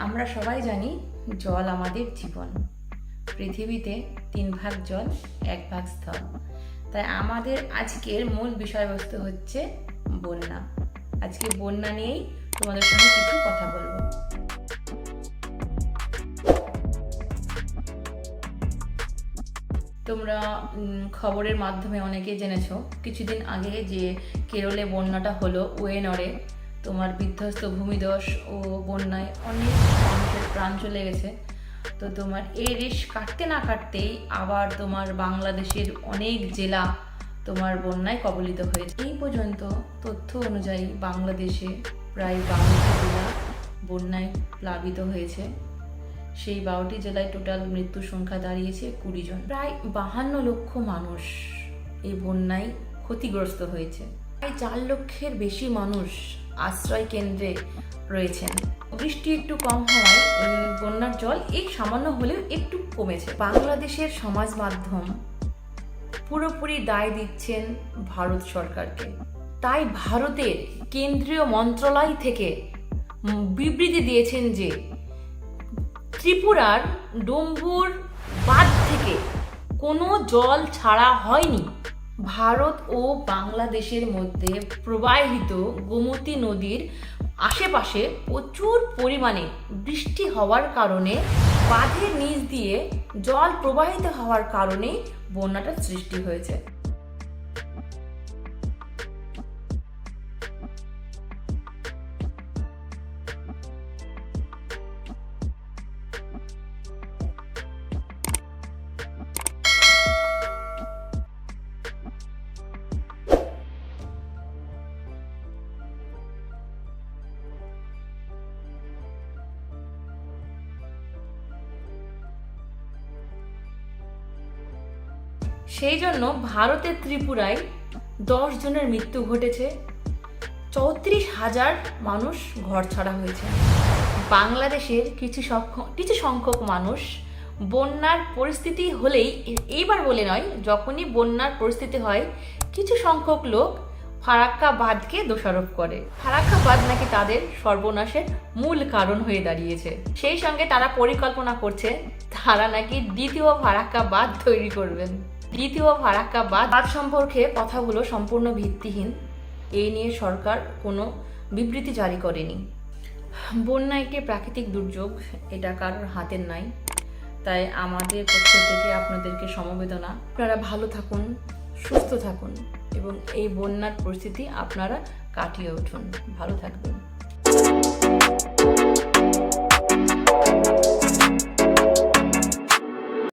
আমরা সবাই জানি জল আমাদের জীবন। পৃথিবীতে তিন ভাগ জল, এক ভাগ স্থল। তাই আমাদের আজকের মূল বিষয়বস্তু হচ্ছে বন্যা। আজকে বন্যা নিয়েই তোমাদের সঙ্গে কিছু কথা বলব। তোমরা খবরের মাধ্যমে অনেকে জেনেছো, কিছুদিন আগে যে কেরলে বন্যাটা হলো, ওয়েনরে তোমার বিধ্বস্ত ভূমিধস ও বন্যায় অনেক মানুষের প্রাণ চলে গেছে। তো তোমার এই রেশ কাটতে না কাটতেই আবার তোমার বাংলাদেশের অনেক জেলা তোমার বন্যায় কবলিত হয়েছে। এই পর্যন্ত তথ্য অনুযায়ী বাংলাদেশে প্রায় বারোটি জেলা বন্যায় প্লাবিত হয়েছে। সেই বারোটি জেলায় টোটাল মৃত্যু সংখ্যা দাঁড়িয়েছে কুড়ি জন। প্রায় বাহান্ন লক্ষ মানুষ এই বন্যায় ক্ষতিগ্রস্ত হয়েছে। প্রায় চার লক্ষের বেশি মানুষ আশ্রয় কেন্দ্রে রয়েছেন। বৃষ্টি একটু কম হওয়ায় বন্যার জল এই সামান্য হলেও একটু কমেছে। বাংলাদেশের সমাজ মাধ্যম পুরোপুরি দায় দিচ্ছেন ভারত সরকারকে। তাই ভারতের কেন্দ্রীয় মন্ত্রণালয় থেকে বিবৃতি দিয়েছেন যে, ত্রিপুরার ডম্বুর বাঁধ থেকে কোনো জল ছাড়া হয়নি। ভারত ও বাংলাদেশের মধ্যে প্রবাহিত গোমতী নদীর আশেপাশে প্রচুর পরিমাণে বৃষ্টি হওয়ার কারণে বাঁধের নিচ দিয়ে জল প্রবাহিত হওয়ার কারণেই বন্যাটার সৃষ্টি হয়েছে। সেই জন্য ভারতের ত্রিপুরায় দশ জনের মৃত্যু ঘটেছে। চৌত্রিশ হাজার মানুষ ঘর ছাড়া হয়েছে। বাংলাদেশের কিছু সংখ্যক কিছু সংখ্যক মানুষ বন্যার পরিস্থিতি হলেই এইবার বলে নয়, যখনই বন্যার পরিস্থিতি হয়, কিছু সংখ্যক লোক ফারাক্কা বাঁধকে দোষারোপ করে। ফারাক্কা বাঁধ নাকি তাদের সর্বনাশের মূল কারণ হয়ে দাঁড়িয়েছে। সেই সঙ্গে তারা পরিকল্পনা করছে, তারা নাকি দ্বিতীয় ফারাক্কা বাঁধ তৈরি করবেন। দ্বিতীয় ফারাক্কা বাঁধ বাঁধ সম্পর্কে কথাগুলো সম্পূর্ণ ভিত্তিহীন। এই নিয়ে সরকার কোনো বিবৃতি জারি করেনি। বন্যা একটি প্রাকৃতিক দুর্যোগ, এটা কারোর হাতের নাই। তাই আমাদের পক্ষ থেকে আপনাদেরকে সমবেদনা। আপনারা ভালো থাকুন, সুস্থ থাকুন। এবং এই বন্যার পরিস্থিতি আপনারা কাটিয়ে উঠুন। ভালো থাকবেন।